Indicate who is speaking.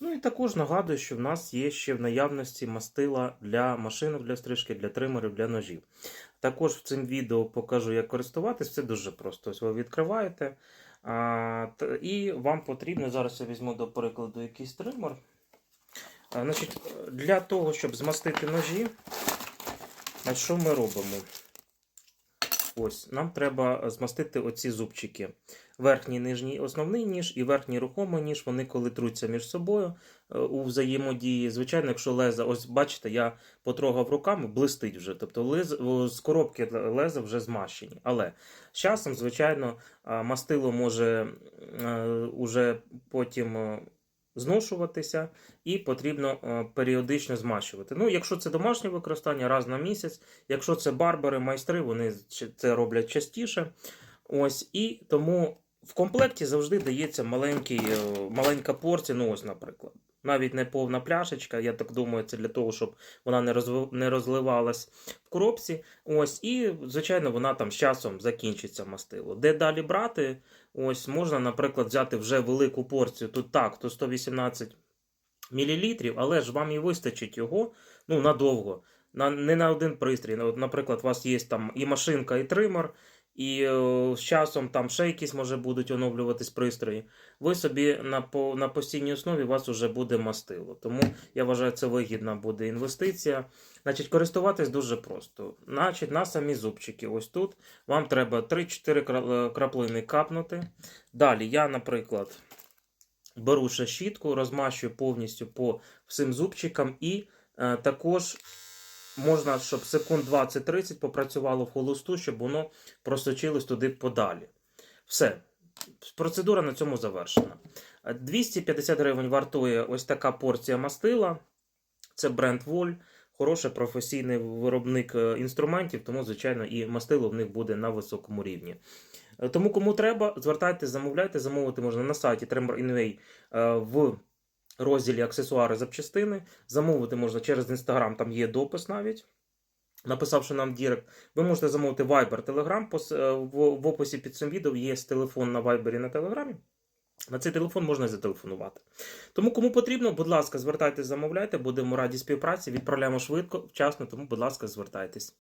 Speaker 1: Ну і також нагадую, що в нас є ще в наявності мастила для машинок для стрижки, для тримерів, для ножів. Також в цим відео покажу, як користуватись. Це дуже просто. Ось ви відкриваєте. А, і вам потрібно, зараз я візьму до прикладу якийсь тример. А, значить, для того, щоб змастити ножі, значить, що ми робимо? Ось, нам треба змастити оці зубчики. Верхній нижній основний ніж і верхній рухомий ніж, вони коли труться між собою е, у взаємодії. Звичайно, якщо леза, ось бачите, я потрогав руками, блистить вже. Тобто лез, з коробки леза вже змащені. Але з часом, звичайно, мастило може е, уже потім е, зношуватися і потрібно е, періодично змащувати. Ну, якщо це домашнє використання, раз на місяць. Якщо це барбери, майстри, вони це роблять частіше. Ось, і тому в комплекті завжди дається маленький, е, маленька порція, ну ось, наприклад. Навіть не повна пляшечка, я так думаю, це для того, щоб вона не, розв... не розливалась в коробці. От, і, звичайно, вона там з часом закінчиться мастило. Де далі брати? Ось можна, наприклад, взяти вже велику порцію. Тут так, то 118 мл, але ж вам і вистачить його ну, надовго. На, не на один пристрій. Ну, От, наприклад, у вас є там і машинка, і тример, і е, з часом там ще якісь може будуть оновлюватись пристрої. Ви собі на, по, на постійній основі вас вже буде мастило. Тому я вважаю, це вигідна буде інвестиція. Значить, користуватись дуже просто. Значить, на самі зубчики. Ось тут вам треба 3-4 е, краплини капнути. Далі я, наприклад, беру ще щітку, розмащую повністю по всім зубчикам і е, також можна, щоб секунд 20-30 попрацювало в холосту, щоб воно просочилось туди подалі. Все. Процедура на цьому завершена. Е, 250 гривень вартує ось така порція мастила. Це бренд Воль. Хороший професійний виробник е, інструментів, тому, звичайно, і мастило в них буде на високому рівні. Е, Тому кому треба, звертайтеся, замовляйте. Замовити можна на сайті Tremor Inway е, в розділі аксесуари запчастини. Замовити можна через Instagram, там є допис навіть. Написавши нам Дірект, ви можете замовити Viber, Telegram. Е, в описі під цим відео є телефон на Viber і на Телеграмі. На цей телефон можна зателефонувати. Тому, кому потрібно, будь ласка, звертайтесь, замовляйте, будемо раді співпраці. Відправляємо швидко, вчасно, тому, будь ласка, звертайтесь.